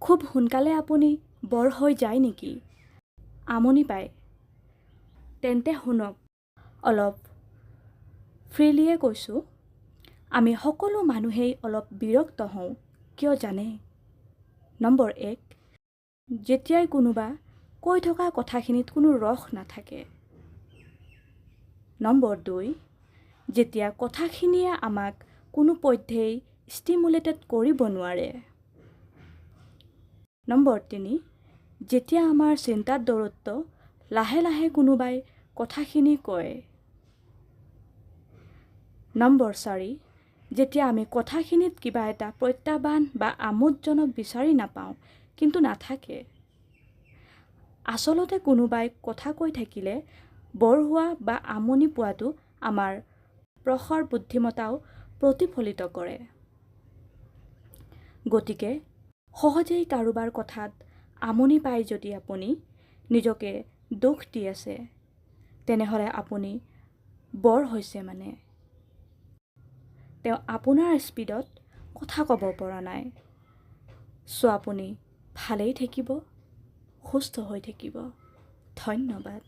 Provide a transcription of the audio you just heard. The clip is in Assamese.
খুব সোনকালে আপুনি বৰ হৈ যায় নেকি? আমনি পায়। তেন্তে শুনক। অলপ ফ্ৰীলিয়ে কৈছোঁ আমি সকলো মানুহেই অলপ বিৰক্ত হওঁ কিয় জানে? নম্বৰ এক যেতিয়াই কোনোবা কৈ থকা কথাখিনিত কোনো ৰস নাথাকে। নম্বৰ দুই যেতিয়া কথাখিনিয়ে আমাক কোনোপধ্যেই ষ্টিমুলেটেড কৰিব নোৱাৰে। নম্বৰ তিনি, যেতিয়া আমাৰ চিন্তাৰ দৌৰত্ব, লাহে লাহে কোনোবাই কথাখিনি কয়। নম্বৰ চাৰি, যেতিয়া আমি কথাখিনিত কিবা এটা প্ৰত্যাহ্বান বা আমোদজনক বিচাৰি নাপাওঁ, কিন্তু নাথাকে। আচলতে কোনোবাই কথা কৈ থাকিলে, বৰ হোৱা বা আমনি পোৱাটো আমাৰ প্ৰখৰ বুদ্ধিমত্তাও প্ৰতিফলিত কৰে। গতিকে সহজেই কাৰোবাৰ কথাত আমনি পায় যদি আপুনি নিজকে দোষ দি আছে তেনেহ'লে আপুনি বৰ হৈছে মানে। তেওঁ আপোনাৰ স্পীডত কথা ক'ব পৰা নাই। চ' আপুনি ভালেই থাকিব সুস্থ হৈ থাকিব। ধন্যবাদ।